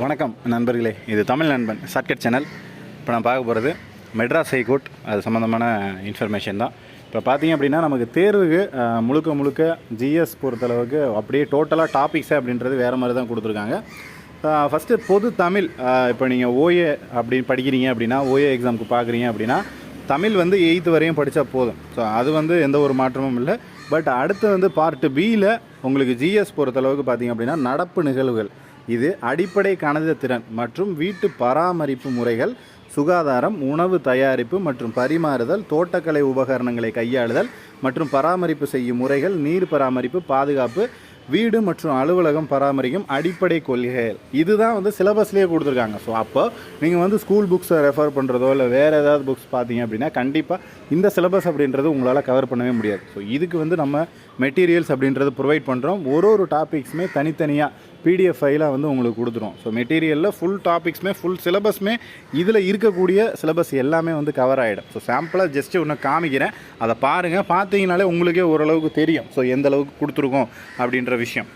வணக்கம் நண்பர்களே இது தமிழ் நண்பன் ஷார்ட்கட் சேனல் இப்போ நான் பார்க்க போகிறது மெட்ராஸ் ஹைகோர்ட் அது சம்மந்தமான இன்ஃபர்மேஷன் தான். இப்போ பார்த்தீங்க அப்படின்னா நமக்கு தேர்வுக்கு முழுக்க முழுக்க ஜிஎஸ் பொறுத்தளவுக்கு அப்படியே டோட்டலாக டாபிக்ஸே அப்படின்றது வேறு மாதிரி தான் கொடுத்துருக்காங்க. ஃபஸ்ட்டு பொது தமிழ் இப்போ நீங்கள் ஓஏ அப்படி படிக்கிறீங்க அப்படின்னா ஓஏ எக்ஸாமுக்கு பார்க்குறீங்க அப்படின்னா தமிழ் வந்து எயித்து வரையும் படித்தா போதும். ஸோ அது வந்து எந்த ஒரு மாற்றமும் இல்லை. பட் அடுத்து வந்து பார்ட் பியில் உங்களுக்கு ஜிஎஸ் பொறுத்தளவுக்கு பார்த்தீங்க அப்படின்னா நடப்பு நிகழ்வுகள். இது அடிப்படை கணித திறன் மற்றும் வீட்டு பராமரிப்பு முறைகள் சுகாதாரம் உணவு தயாரிப்பு மற்றும் பரிமாறுதல் தோட்டக்கலை உபகரணங்களை கையாளுதல் மற்றும் பராமரிப்பு செய்யும் முறைகள் நீர் பராமரிப்பு பாதுகாப்பு வீடு மற்றும் அலுவலகம் பராமரிக்கும் அடிப்படை கொள்கைகள். இதுதான் வந்து சிலபஸ்லேயே கொடுத்துருக்காங்க. ஸோ அப்போ நீங்கள் வந்து ஸ்கூல் புக்ஸை ரெஃபர் பண்ணுறதோ இல்லை வேறு ஏதாவது புக்ஸ் பார்த்தீங்க அப்படின்னா கண்டிப்பாக இந்த சிலபஸ் அப்படின்றது உங்களால் கவர் பண்ணவே முடியாது. ஸோ இதுக்கு வந்து நம்ம மெட்டீரியல்ஸ் அப்படின்றது ப்ரொவைட் பண்ணுறோம் ஒரு ஒரு டாபிக்ஸுமே தனித்தனியாக பிடிஎஃப் ஃபைலாக வந்து உங்களுக்கு கொடுத்துரும். ஸோ மெட்டீரியலில் ஃபுல் டாபிக்ஸுமே ஃபுல் சிலபஸ்மே இதில் இருக்கக்கூடிய சிலபஸ் எல்லாமே வந்து கவர் ஆகிடும் ஸோ சாம்பிளாக ஜஸ்ட்டு ஒன்று காமிக்கிறேன். அதை பாருங்கள் பார்த்தீங்கனாலே உங்களுக்கே ஓரளவுக்கு தெரியும். ஸோ எந்த அளவுக்கு கொடுத்துருக்கோம் அப்படின்ற விஷயம்.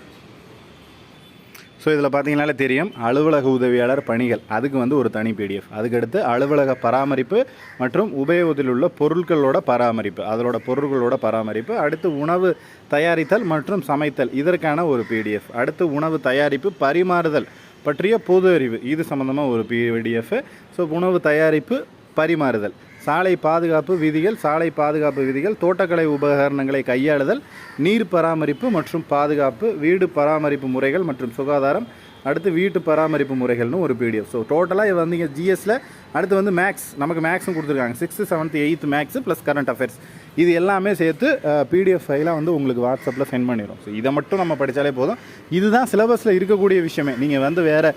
ஸோ இதில் பார்த்தீங்கனாலே தெரியும் அலுவலக உதவியாளர் பணிகள். அதுக்கு வந்து ஒரு தனி பிடிஎஃப் அதுக்கடுத்து அலுவலக பராமரிப்பு மற்றும் உபயோகத்தில் உள்ள பொருட்களோட பராமரிப்பு. அதோட பொருட்களோட பராமரிப்பு. அடுத்து உணவு தயாரித்தல் மற்றும் சமைத்தல். இதற்கான ஒரு பிடிஎஃப் அடுத்து உணவு தயாரிப்பு பரிமாறுதல் பற்றிய பொது அறிவு. இது சம்மந்தமாக ஒரு பிடிஎஃப் ஸோ உணவு தயாரிப்பு பரிமாறுதல். சாலை பாதுகாப்பு விதிகள் சாலை பாதுகாப்பு விதிகள் தோட்டக்கலை உபகரணங்களை கையாளுதல் நீர் பராமரிப்பு மற்றும் பாதுகாப்பு வீடு பராமரிப்பு முறைகள் மற்றும் சுகாதாரம் அடுத்து வீட்டு பராமரிப்பு முறைகள்னு ஒரு பிடிஎஃப் ஸோ டோட்டலாக இது வந்தீங்க ஜிஎஸில் அடுத்து வந்து மேக்ஸ் நமக்கு மேக்ஸும் கொடுத்துருக்காங்க. Sixth seventh eighth maths plus current affairs இது எல்லாமே சேர்த்து பிடிஎஃப் ஃபைலாக வந்து உங்களுக்கு வாட்ஸ்அப்பில் சென்ட் பண்ணிடும் ஸோ இதை மட்டும் நம்ம படித்தாலே போதும். இதுதான் சிலபஸில் இருக்கக்கூடிய விஷயமே. நீங்கள் வந்து வேறு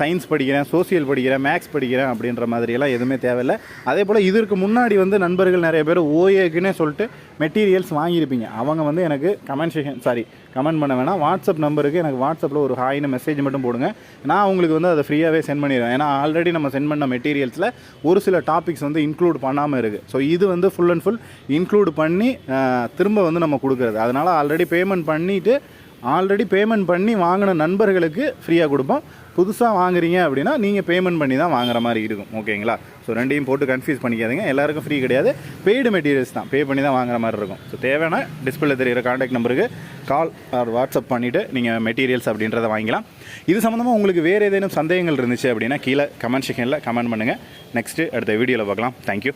சயின்ஸ் படிக்கிறேன் சோசியல் படிக்கிறேன் மேக்ஸ் படிக்கிறேன் அப்படின்ற மாதிரியெல்லாம் எதுவுமே தேவையில்லை. அதே போல் இதற்கு முன்னாடி வந்து நண்பர்கள் நிறைய பேர் ஓஏக்குன்னே சொல்லிட்டு மெட்டீரியல்ஸ் வாங்கியிருப்பீங்க. அவங்க வந்து எனக்கு கமெண்ட் செஷன் சாரி கமெண்ட் பண்ண வேணாம். வாட்ஸ்அப் நம்பருக்கு எனக்கு வாட்ஸ்அப்பில் ஒரு ஹாய்னு மெசேஜ் மட்டும் போடுங்க. நான் உங்களுக்கு வந்து அதை ஃப்ரீயாகவே சென்ட் பண்ணிடுவேன் ஏன்னா ஆல்ரெடி நம்ம சென்ட் பண்ண மெட்டீரியல்ஸில் ஒரு சில டாபிக்ஸ் வந்து இன்க்ளூட் பண்ணாமல் இருக்குது ஸோ இது வந்து full and full in include பண்ணி திரும்ப வந்து நம்ம கொடுக்குறது. அதனால் ஆல்ரெடி பேமெண்ட் பண்ணிவிட்டு ஆல்ரெடி பேமெண்ட் பண்ணி வாங்கின நண்பர்களுக்கு ஃப்ரீயாக கொடுப்போம். புதுசாக வாங்குறீங்க அப்படின்னா நீங்கள் பேமெண்ட் பண்ணி தான் வாங்குற மாதிரி இருக்கும். ஓகேங்களா ஸோ ரெண்டையும் போட்டு கன்ஃபியூஸ் பண்ணிக்காதீங்க. எல்லாருக்கும் ஃப்ரீ கிடையாது. பெய்டு மெட்டீரியல்ஸ் தான். பே பண்ணி தான் வாங்குற மாதிரி இருக்கும். ஸோ தேவையான டிஸ்பிளே தெரிகிற காண்டாக்ட் நம்பருக்கு கால் ஆர் வாட்ஸ்அப் பண்ணிவிட்டு நீங்கள் மெட்டீரியல்ஸ் அப்படின்றத வாங்கிக்கலாம். இது சம்மந்தமாக உங்களுக்கு வேறு ஏதேனும் சந்தேகங்கள் இருந்துச்சு அப்படின்னா கீழே கமெண்ட் செக்ஷனில் கமெண்ட் பண்ணுங்கள் நெக்ஸ்ட்டு அடுத்த வீடியோவில் பார்க்கலாம். தேங்க்யூ